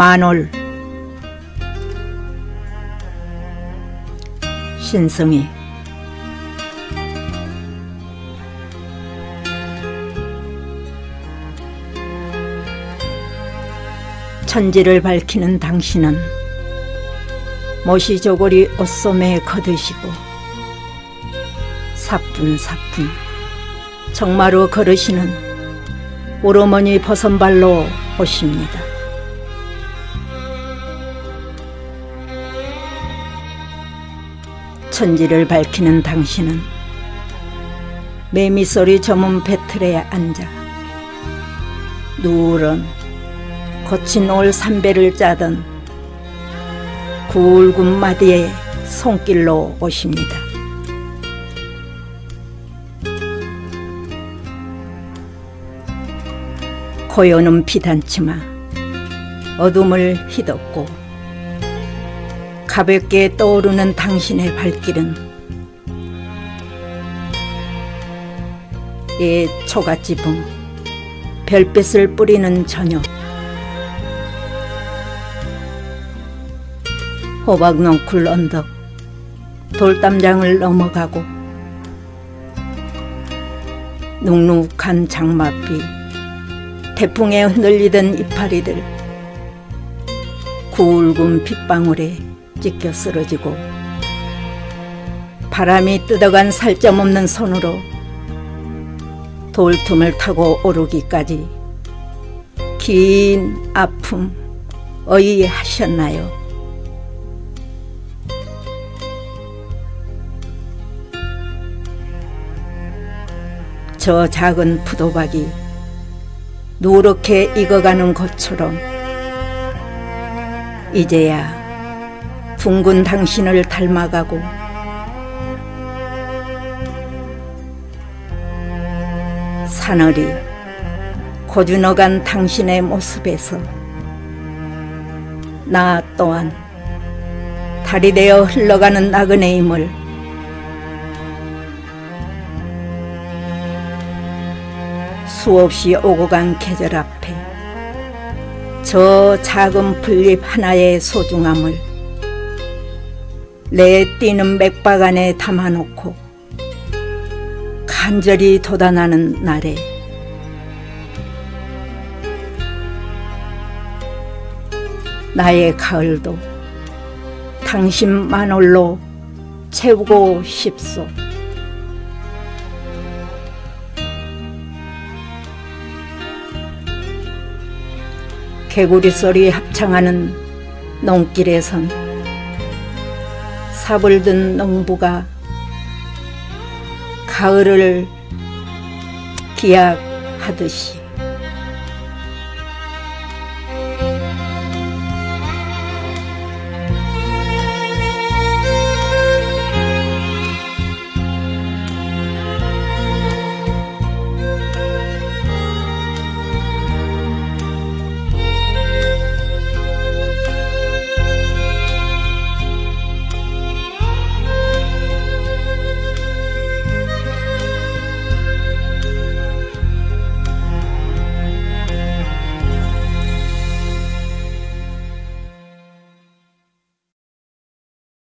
만월 신성이 천지를 밝히는 당신은 모시조골이 옷소매에 거드시고 사뿐사뿐 정마로 걸으시는 오로머니 버선발로 오십니다. 천지를 밝히는 당신은 매미소리 저문 배틀에 앉아 누런 거친 올 삼배를 짜던 굵은 마디의 손길로 오십니다. 고요는 비단치마 어둠을 휘덮고 가볍게 떠오르는 당신의 발길은? 옛 초가지붕. 별빛을 뿌리는 저녁. 호박넝쿨 언덕. 돌담장을 넘어가고. 눅눅한 장맛비. 태풍에 흔들리던 이파리들. 굵은 빗방울에 찢겨 쓰러지고 바람이 뜯어간 살점 없는 손으로 돌틈을 타고 오르기까지 긴 아픔 어이하셨나요? 저 작은 푸도박이 누렇게 익어가는 것처럼 이제야 둥근 당신을 닮아가고 사늘이 고준어간 당신의 모습에서 나 또한 달이 되어 흘러가는 나그네임을 수없이 오고 간 계절 앞에 저 작은 풀잎 하나의 소중함을 내 뛰는 맥박 안에 담아놓고 간절히 돋아나는 날에 나의 가을도 당신만홀로 채우고 싶소. 개구리 소리 합창하는 농길에선 삽을 든 농부가 가을을 기약하듯이